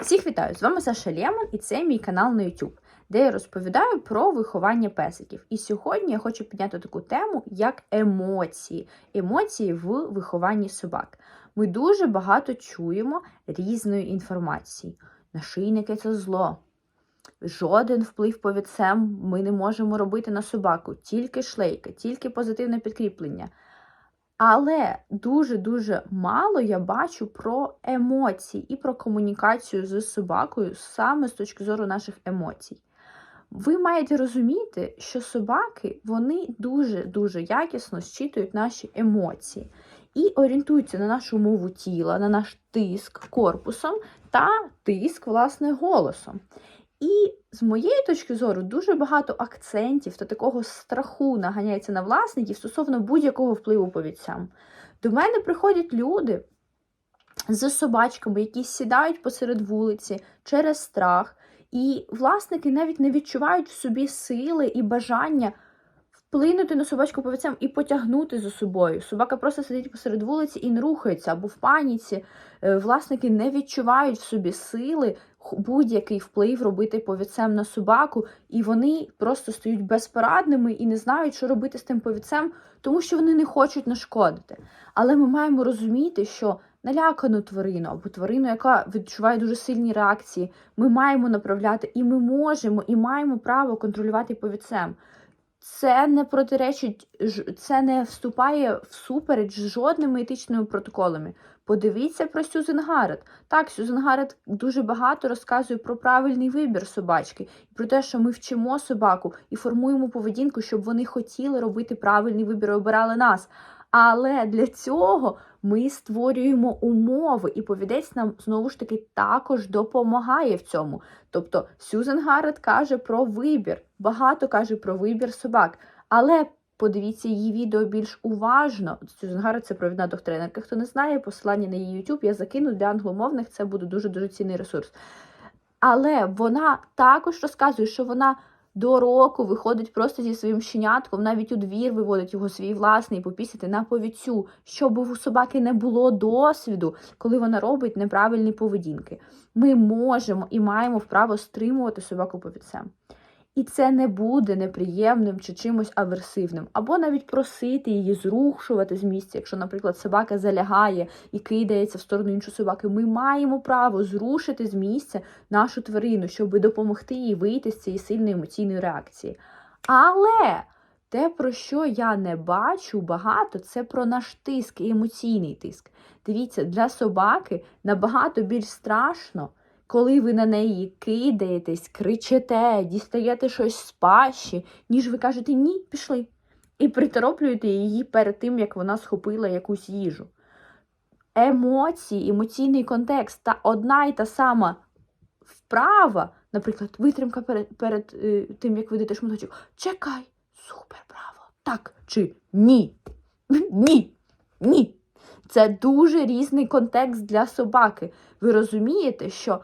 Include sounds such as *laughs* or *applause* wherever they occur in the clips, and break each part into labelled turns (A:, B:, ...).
A: Всіх вітаю! З вами Саша Лємон і це мій канал на YouTube, де я розповідаю про виховання песиків. І сьогодні я хочу підняти таку тему, як емоції. Емоції в вихованні собак. Ми дуже багато чуємо різної інформації. Нашийники це зло. Жоден вплив повідцем ми не можемо робити на собаку, тільки шлейка, тільки позитивне підкріплення. Але дуже-дуже мало я бачу про емоції і про комунікацію з собакою саме з точки зору наших емоцій. Ви маєте розуміти, що собаки вони дуже-дуже якісно зчитують наші емоції і орієнтуються на нашу мову тіла, на наш тиск корпусом та тиск, власне, голосом. І з моєї точки зору дуже багато акцентів та такого страху наганяється на власників стосовно будь-якого впливу повідцям. До мене приходять люди з собачками, які сідають посеред вулиці через страх, і власники навіть не відчувають в собі сили і бажання вплинути на собачку повідцем і потягнути за собою. Собака просто сидить посеред вулиці і не рухається або в паніці. Е, Власники не відчувають в собі сили будь-який вплив робити повідцем на собаку, і вони просто стають безпорадними і не знають, що робити з тим повідцем, тому що вони не хочуть нашкодити. Але ми маємо розуміти, що налякану тварину або тварину, яка відчуває дуже сильні реакції, ми маємо направляти, і ми можемо, і маємо право контролювати повідцем. Це не протиречить, це не вступає всупереч з жодними етичними протоколами. Подивіться про Сюзен Гаррет. Так, Сюзен Гаррет дуже багато розказує про правильний вибір собачки, і про те, що ми вчимо собаку і формуємо поведінку, щоб вони хотіли робити правильний вибір і обирали нас. Але для цього ми створюємо умови, і повідець нам знову ж таки також допомагає в цьому. Тобто Сюзен Гаррет каже про вибір, багато каже про вибір собак. Але подивіться її відео більш уважно. Сюзен Гаррет це провідна доктринерка. Хто не знає, посилання на її YouTube я закину для англомовних, це буде дуже дуже цінний ресурс. Але вона також розказує, що вона до року виходить просто зі своїм щенятком, навіть у двір виводить його свій власний попісити на повіцю, щоб у собаки не було досвіду, коли вона робить неправильні поведінки. Ми можемо і маємо вправо стримувати собаку повідцем. І це не буде неприємним чи чимось аверсивним, або навіть просити її зрушувати з місця, якщо, наприклад, собака залягає і кидається в сторону іншої собаки. Ми маємо право зрушити з місця нашу тварину, щоб допомогти їй вийти з цієї сильної емоційної реакції. Але те, про що я не бачу багато, це про наш тиск і емоційний тиск. Дивіться, для собаки набагато більш страшно коли ви на неї кидаєтесь, кричите, дістаєте щось з пащі, ніж ви кажете ні, пішли. І притороплюєте її перед тим, як вона схопила якусь їжу. Емоції, емоційний контекст та одна й та сама вправа, наприклад, витримка перед, перед е, тим, як видати шматочок. Чекай, супер, браво! Так чи ні? *laughs* Ні. Ні. Це дуже різний контекст для собаки. Ви розумієте, що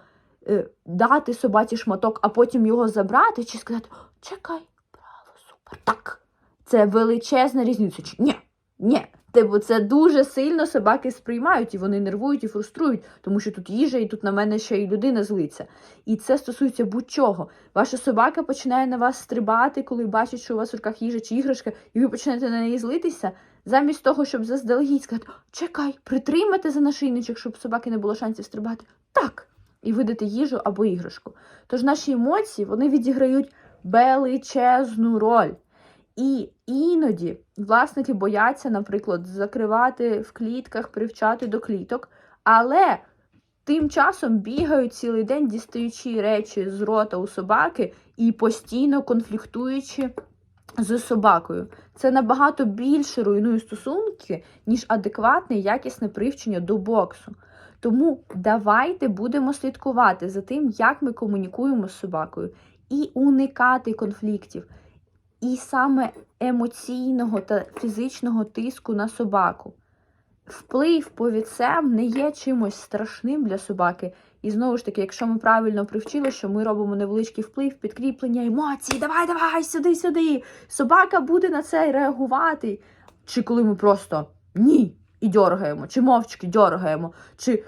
A: дати собаці шматок, а потім його забрати, чи сказати чекай, браво, супер, так. Це величезна різниця. Ні, ні. Типу, це дуже сильно собаки сприймають, і вони нервують і фруструють, тому що тут їжа, і тут на мене ще й людина злиться. І це стосується будь-чого. Ваша собака починає на вас стрибати, коли бачить, що у вас в руках їжа чи іграшка, і ви починаєте на неї злитися. Замість того, щоб заздалегідь сказати, чекай, притримати за нашийничок, щоб собаки не було шансів стрибати. Так. І видати їжу або іграшку. Тож наші емоції вони відіграють величезну роль. І іноді власники бояться, наприклад, закривати в клітках, привчати до кліток, але тим часом бігають цілий день, дістаючи речі з рота у собаки і постійно конфліктуючи з собакою. Це набагато більше руйнує стосунки, ніж адекватне якісне привчення до боксу. Тому давайте будемо слідкувати за тим, як ми комунікуємо з собакою, і уникати конфліктів, і саме емоційного та фізичного тиску на собаку. Вплив повідцем не є чимось страшним для собаки. І знову ж таки, якщо ми правильно привчили, що ми робимо невеличкий вплив, підкріплення емоцій, давай, давай, сюди, сюди. Собака буде на це реагувати. Чи коли ми просто ні, і дьоргаємо, чи мовчки дьоргаємо, чи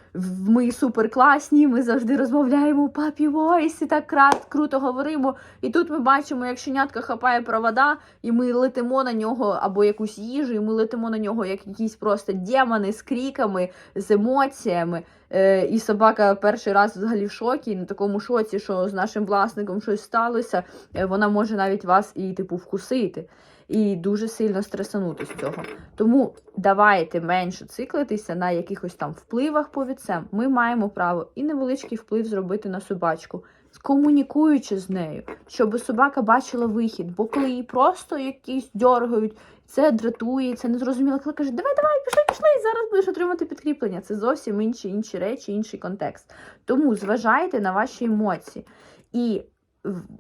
A: ми суперкласні, ми завжди розмовляємо у папі войсі, так круто говоримо. І тут ми бачимо, як щенятка хапає провода, і ми летимо на нього або якусь їжу, і ми летимо на нього як якісь просто демони з кріками, з емоціями. Е, і собака перший раз взагалі в шокі, на такому шоці, що з нашим власником щось сталося, е, вона може навіть вас і типу вкусити. І дуже сильно стресанути з цього. Тому давайте менше циклитися на якихось там впливах по віцем. Ми маємо право і невеличкий вплив зробити на собачку, комунікуючи з нею, щоб собака бачила вихід. Бо коли її просто якісь дергають, це дратує, це незрозуміло. Коли каже, давай, давай, пішли, зараз будеш отримати підкріплення. Це зовсім інші інші речі, інший контекст. Тому зважайте на ваші емоції. І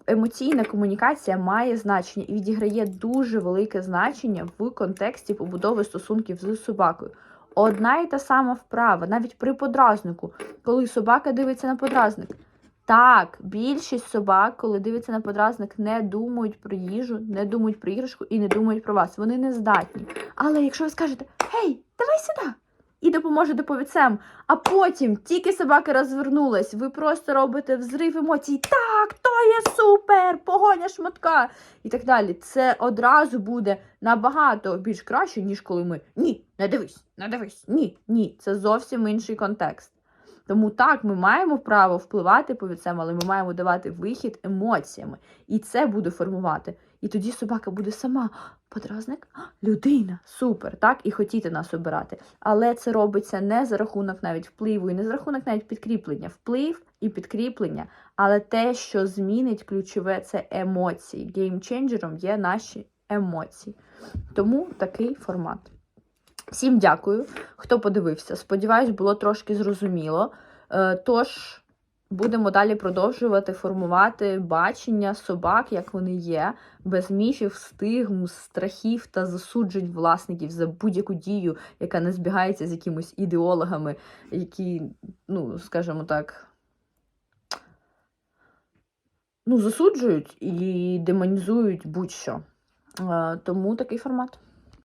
A: емоційна комунікація має значення і відіграє дуже велике значення в контексті побудови стосунків з собакою. Одна і та сама вправа, навіть при подразнику, коли собака дивиться на подразник. Так, більшість собак, коли дивиться на подразник, не думають про їжу, не думають про іграшку і не думають про вас. Вони не здатні. Але якщо ви скажете Гей, давай сюди! І допоможете повідцем, а потім тільки собака розвернулась, ви просто робите взрив емоцій. Так, то є супер! Погоня шматка! І так далі. Це одразу буде набагато більш краще, ніж коли ми ні, не дивись, не дивись, ні, ні. Це зовсім інший контекст. Тому так, ми маємо право впливати повідцем, але ми маємо давати вихід емоціями. І це буде формувати. І тоді собака буде сама. Подразник, людина, супер, так, і хотіти нас обирати. Але це робиться не за рахунок навіть впливу, і не за рахунок навіть підкріплення. Вплив і підкріплення, але те, що змінить ключове, це емоції. Геймченджером є наші емоції. Тому такий формат. Всім дякую, хто подивився. Сподіваюсь, було трошки зрозуміло. Е, Тож будемо далі продовжувати формувати бачення собак, як вони є, без міфів, стигм, страхів та засуджень власників за будь-яку дію, яка не збігається з якимись ідеологами, які, ну, скажімо так. Ну, засуджують і демонізують будь-що. Е, Тому такий формат.